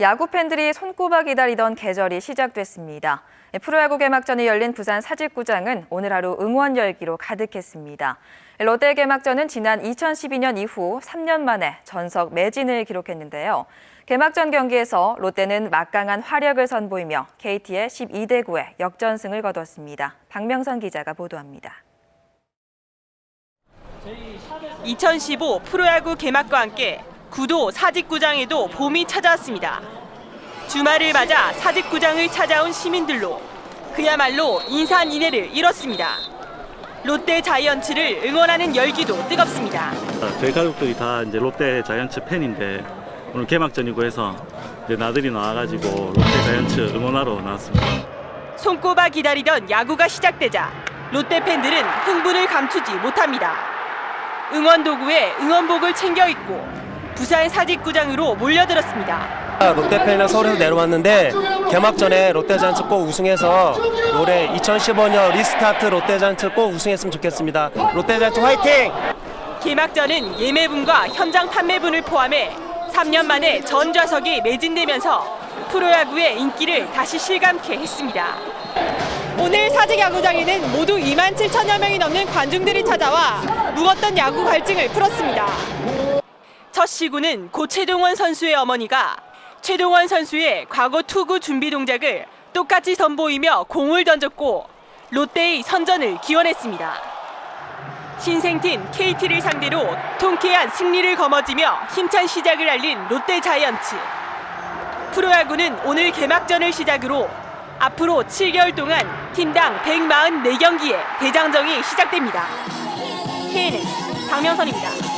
야구 팬들이 손꼽아 기다리던 계절이 시작됐습니다. 프로야구 개막전이 열린 부산 사직구장은 오늘 하루 응원 열기로 가득했습니다. 롯데 개막전은 지난 2012년 이후 3년 만에 전석 매진을 기록했는데요. 개막전 경기에서 롯데는 막강한 화력을 선보이며 KT의 12대 9의 역전승을 거뒀습니다. 박명선 기자가 보도합니다. 2015 프로야구 개막과 함께 구도 사직구장에도 봄이 찾아왔습니다. 주말을 맞아 사직구장을 찾아온 시민들로 그야말로 인산인해를 이뤘습니다. 롯데 자이언츠를 응원하는 열기도 뜨겁습니다. 저희 가족들이 다 이제 롯데 자이언츠 팬인데 오늘 개막전이고 해서 이제 나들이 나와가지고 롯데 자이언츠 응원하러 나왔습니다. 손꼽아 기다리던 야구가 시작되자 롯데 팬들은 흥분을 감추지 못합니다. 응원 도구에 응원복을 챙겨 입고 부산 사직구장으로 몰려들었습니다. 롯데 팬이랑 서울에서 내려왔는데 개막 전에 롯데자이언츠 꼭 우승해서 올해 2015년 리스타트 롯데자이언츠 꼭 우승했으면 좋겠습니다. 롯데자이언츠 화이팅! 개막전은 예매분과 현장 판매분을 포함해 3년 만에 전 좌석이 매진되면서 프로야구의 인기를 다시 실감케 했습니다. 오늘 사직 야구장에는 모두 2만 7천여 명이 넘는 관중들이 찾아와 묵었던 야구 갈증을 풀었습니다. 첫 시구는 고 최동원 선수의 어머니가 최동원 선수의 과거 투구 준비 동작을 똑같이 선보이며 공을 던졌고 롯데의 선전을 기원했습니다. 신생팀 KT를 상대로 통쾌한 승리를 거머쥐며 힘찬 시작을 알린 롯데 자이언츠. 프로야구는 오늘 개막전을 시작으로 앞으로 7개월 동안 팀당 144경기의 대장정이 시작됩니다. KNN 박명선입니다.